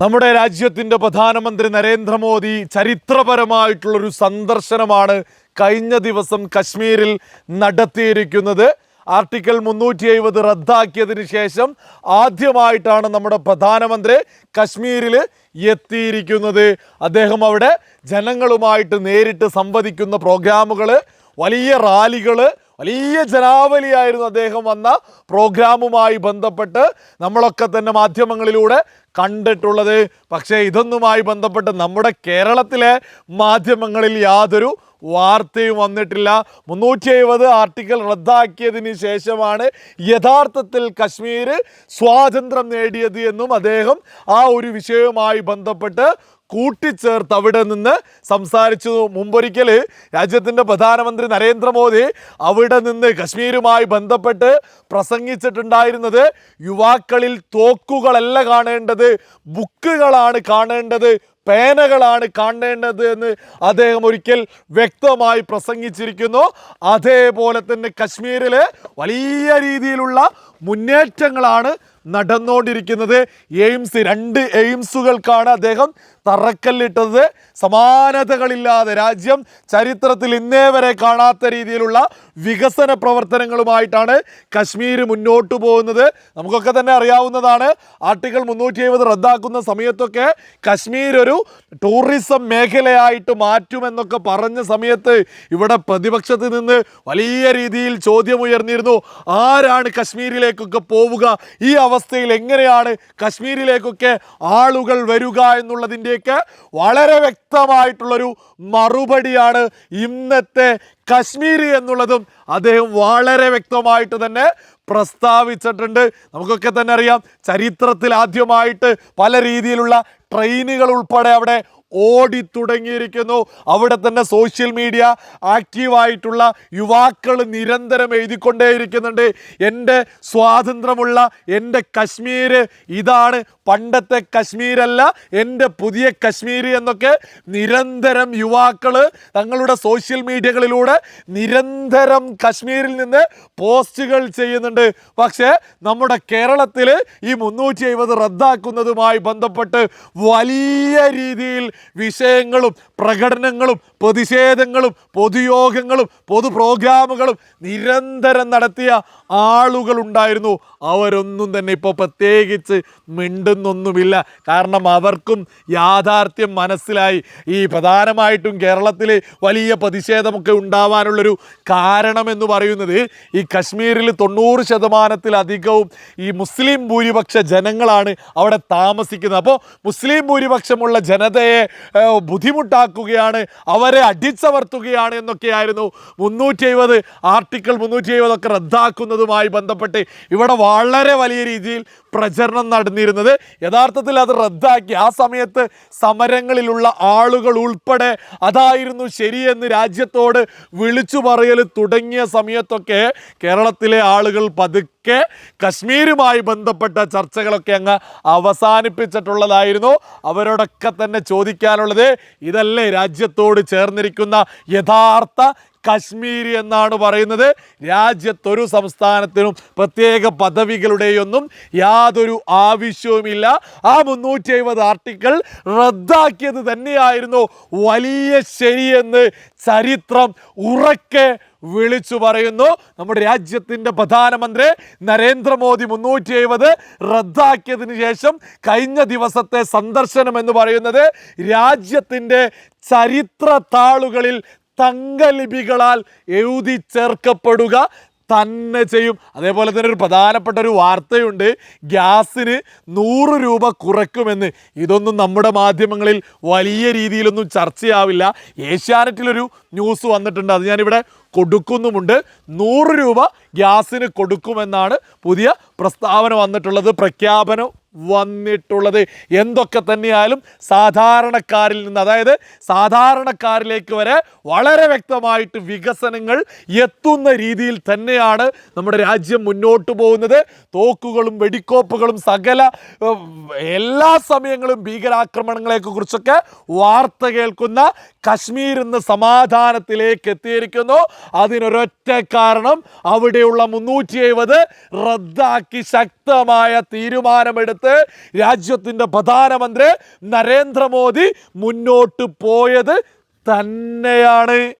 നമ്മുടെ രാജ്യത്തിന്റെ പ്രധാനമന്ത്രി നരേന്ദ്രമോദി ചരിത്രപരമായിട്ടുള്ളൊരു സന്ദർശനമാണ് കഴിഞ്ഞ ദിവസം കശ്മീരിൽ നടത്തിയിരിക്കുന്നത്. ആർട്ടിക്കിൾ മുന്നൂറ്റി എഴുപത് റദ്ദാക്കിയതിന് ശേഷം ആദ്യമായിട്ടാണ് നമ്മുടെ പ്രധാനമന്ത്രി കശ്മീരിൽ എത്തിയിരിക്കുന്നത്. അദ്ദേഹം അവിടെ ജനങ്ങളുമായിട്ട് നേരിട്ട് സംവദിക്കുന്ന പ്രോഗ്രാമുകൾ വലിയ റാലികൾ വലിയ ജനാവലിയായിരുന്നു അദ്ദേഹം വന്ന പ്രോഗ്രാമുമായി ബന്ധപ്പെട്ട് നമ്മളൊക്കെ തന്നെ മാധ്യമങ്ങളിലൂടെ കണ്ടിട്ടുള്ളത്. പക്ഷേ ഇതൊന്നുമായി ബന്ധപ്പെട്ട് നമ്മുടെ കേരളത്തിലെ മാധ്യമങ്ങളിൽ യാതൊരു വാർത്തയും വന്നിട്ടില്ല. മുന്നൂറ്റി എഴുപത് ആർട്ടിക്കിൾ റദ്ദാക്കിയതിന് ശേഷമാണ് യഥാർത്ഥത്തിൽ കശ്മീർ സ്വാതന്ത്ര്യം നേടിയത് എന്നും അദ്ദേഹം ആ ഒരു വിഷയവുമായി ബന്ധപ്പെട്ട് കൂട്ടിച്ചേർത്ത് അവിടെ നിന്ന് സംസാരിച്ചു. മുമ്പൊരിക്കൽ രാജ്യത്തിന്റെ പ്രധാനമന്ത്രി നരേന്ദ്രമോദി അവിടെ നിന്ന് കശ്മീരുമായി ബന്ധപ്പെട്ട് പ്രസംഗിച്ചിട്ടുണ്ടായിരുന്നത് യുവാക്കളിൽ തോക്കുകളല്ല കാണേണ്ടത് ബുക്കുകളാണ് കാണേണ്ടത് പേനകളാണ് കാണേണ്ടത് എന്ന് അദ്ദേഹം ഒരിക്കൽ വ്യക്തമായി പ്രസംഗിച്ചിരിക്കുന്നു. അതേപോലെ തന്നെ കശ്മീരിൽ വലിയ രീതിയിലുള്ള മുന്നേറ്റങ്ങളാണ് നടന്നുകൊണ്ടിരിക്കുന്നത് എയിംസ് രണ്ട് എയിംസുകൾക്കാണ് അദ്ദേഹം തറക്കല്ലിട്ടത് സമാനതകളില്ലാതെ രാജ്യം ചരിത്രത്തിൽ ഇന്നേ വരെ കാണാത്ത രീതിയിലുള്ള വികസന പ്രവർത്തനങ്ങളുമായിട്ടാണ് കശ്മീർ മുന്നോട്ട് പോകുന്നത്. നമുക്കൊക്കെ തന്നെ അറിയാവുന്നതാണ് ആർട്ടിക്കിൾ മുന്നൂറ്റി എഴുപത് റദ്ദാക്കുന്ന സമയത്തൊക്കെ കശ്മീർ ഒരു ടൂറിസം മേഖലയായിട്ട് മാറ്റുമെന്നൊക്കെ പറഞ്ഞ സമയത്ത് ഇവിടെ പ്രതിപക്ഷത്ത് നിന്ന് വലിയ രീതിയിൽ ചോദ്യമുയർന്നിരുന്നു. ആരാണ് കശ്മീരിലേക്കൊക്കെ പോവുക? ഈ അവസ്ഥയിൽ എങ്ങനെയാണ് കശ്മീരിലേക്കൊക്കെ ആളുകൾ വരിക എന്നുള്ളതിന്റെയൊക്കെ വളരെ വ്യക്തമായിട്ടുള്ളൊരു മറുപടിയാണ് ഇന്നത്തെ കശ്മീരി എന്നുള്ളതും അദ്ദേഹം വളരെ വ്യക്തമായിട്ട് തന്നെ പ്രസ്താവിച്ചിട്ടുണ്ട്. നമുക്കൊക്കെ തന്നെ അറിയാം ചരിത്രത്തിൽ ആദ്യമായിട്ട് പല രീതിയിലുള്ള ട്രെയിനുകൾ ഉൾപ്പെടെ അവിടെ ഓടി തുടങ്ങിയിരിക്കുന്നു. അവിടെ തന്നെ സോഷ്യൽ മീഡിയ ആക്റ്റീവായിട്ടുള്ള യുവാക്കൾ നിരന്തരം എഴുതിക്കൊണ്ടേയിരിക്കുന്നുണ്ട്. എന്റെ സ്വാതന്ത്ര്യമുള്ള എന്റെ കശ്മീർ ഇതാണ്. പണ്ടത്തെ കശ്മീരല്ല എന്റെ പുതിയ കശ്മീർ എന്നൊക്കെ നിരന്തരം യുവാക്കൾ തങ്ങളുടെ സോഷ്യൽ മീഡിയകളിലൂടെ നിരന്തരം കശ്മീരിൽ നിന്ന് പോസ്റ്റുകൾ ചെയ്യുന്നുണ്ട്. പക്ഷേ നമ്മുടെ കേരളത്തിൽ ഈ മുന്നൂറ്റി എഴുപത് റദ്ദാക്കുന്നതുമായി ബന്ധപ്പെട്ട് വലിയ രീതിയിൽ വിഷയങ്ങളും പ്രകടനങ്ങളും പ്രതിഷേധങ്ങളും പൊതുയോഗങ്ങളും പൊതു പ്രോഗ്രാമുകളും നിരന്തരം നടത്തിയ ആളുകളുണ്ടായിരുന്നു. അവരൊന്നും തന്നെ ഇപ്പോൾ പ്രത്യേകിച്ച് മിണ്ടുന്നൊന്നുമില്ല. കാരണം അവർക്കും യാഥാർത്ഥ്യം മനസ്സിലായി. ഈ പ്രധാനമായിട്ടും കേരളത്തിൽ വലിയ പ്രതിഷേധമൊക്കെ ഉണ്ടാവാനുള്ളൊരു കാരണമെന്ന് പറയുന്നത് ഈ കശ്മീരിൽ തൊണ്ണൂറ് ശതമാനത്തിലധികവും ഈ മുസ്ലിം ഭൂരിപക്ഷ ജനങ്ങളാണ് അവിടെ താമസിക്കുന്നത്. അപ്പോൾ മുസ്ലിം ഭൂരിപക്ഷമുള്ള ജനതയെ ബുദ്ധിമുട്ടാക്കുകയാണ് അവരെ അടിച്ചമർത്തുകയാണ് എന്നൊക്കെയായിരുന്നു മുന്നൂറ്റി എഴുപത് ആർട്ടിക്കിൾ മുന്നൂറ്റി എഴുപതൊക്കെ റദ്ദാക്കുന്നതുമായി ബന്ധപ്പെട്ട് ഇവിടെ വളരെ വലിയ രീതിയിൽ പ്രചരണം നടന്നിരുന്നത്. യഥാർത്ഥത്തിൽ അത് റദ്ദാക്കി. ആ സമയത്ത് സമരങ്ങളിലുള്ള ആളുകൾ ഉൾപ്പെടെ അതായിരുന്നു ശരിയെന്ന് രാജ്യത്തോട് വിളിച്ചു പറയൽ തുടങ്ങിയ സമയത്തൊക്കെ കേരളത്തിലെ ആളുകൾ പതുക്കെ കശ്മീരുമായി ബന്ധപ്പെട്ട ചർച്ചകളൊക്കെ അങ്ങ് അവസാനിപ്പിച്ചിട്ടുള്ളതായിരുന്നു. അവരോടൊക്കെ തന്നെ ചോദിക്കാനുള്ളത് ഇതല്ലേ രാജ്യത്തോട് ചേർന്നിരിക്കുന്ന യഥാർത്ഥ കശ്മീരി എന്നാണ് പറയുന്നത്. രാജ്യത്തൊരു സംസ്ഥാനത്തിനും പ്രത്യേക പദവികളുടെയൊന്നും യാതൊരു ആവശ്യവുമില്ല. ആ മുന്നൂറ്റി എഴുപത് ആർട്ടിക്കിൾ റദ്ദാക്കിയത് തന്നെയായിരുന്നു. വലിയ ശരിയെന്ന് ചരിത്രം ഉറക്കെ വിളിച്ചു പറയുന്നു. നമ്മുടെ രാജ്യത്തിന്റെ പ്രധാനമന്ത്രി നരേന്ദ്രമോദി മുന്നൂറ്റി എഴുപത് റദ്ദാക്കിയതിന് ശേഷം കഴിഞ്ഞ ദിവസത്തെ സന്ദർശനം എന്ന് പറയുന്നത് രാജ്യത്തിന്റെ ചരിത്ര താളുകളിൽ തങ്കലിപികളാൽ എഴുതി ചേർക്കപ്പെടുക തന്നെ ചെയ്യും. അതേപോലെ തന്നെ ഒരു പ്രധാനപ്പെട്ട ഒരു വാർത്തയുണ്ട്. ഗ്യാസിന് നൂറ് രൂപ കുറയ്ക്കുമെന്ന്. ഇതൊന്നും നമ്മുടെ മാധ്യമങ്ങളിൽ വലിയ രീതിയിലൊന്നും ചർച്ചയാവില്ല. ഏഷ്യാനെറ്റിലൊരു ന്യൂസ് വന്നിട്ടുണ്ട്. അത് ഞാനിവിടെ കൊടുക്കുന്നുമുണ്ട്. നൂറ് രൂപ ഗ്യാസിന് കൊടുക്കുമെന്നാണ് പുതിയ പ്രസ്താവന വന്നിട്ടുള്ളത്. പ്രഖ്യാപനം വന്നിട്ടുള്ളത്. എന്തൊക്കെ തന്നെയായാലും സാധാരണക്കാരിൽ നിന്ന് അതായത് സാധാരണക്കാരിലേക്ക് വരെ വളരെ വ്യക്തമായിട്ട് വികസനങ്ങൾ എത്തുന്ന രീതിയിൽ തന്നെയാണ് നമ്മുടെ രാജ്യം മുന്നോട്ട് പോകുന്നത്. തോക്കുകളും വെടിക്കോപ്പുകളും സകല എല്ലാ സമയങ്ങളും ഭീകരാക്രമണങ്ങളെയൊക്കെ കുറിച്ചൊക്കെ വാർത്ത കേൾക്കുന്ന കശ്മീർ ഇന്ന് സമാധാനത്തിലേക്ക് എത്തിയിരിക്കുന്നു. അതിനൊരൊറ്റ കാരണം അവിടെയുള്ള മുന്നൂറ്റി എഴുപത് റദ്ദാക്കി ശക്തമായ തീരുമാനമെടുത്ത് രാജ്യത്തിന്റെ പ്രധാനമന്ത്രി നരേന്ദ്രമോദി മുന്നോട്ട് പോയത് തന്നെയാണ്.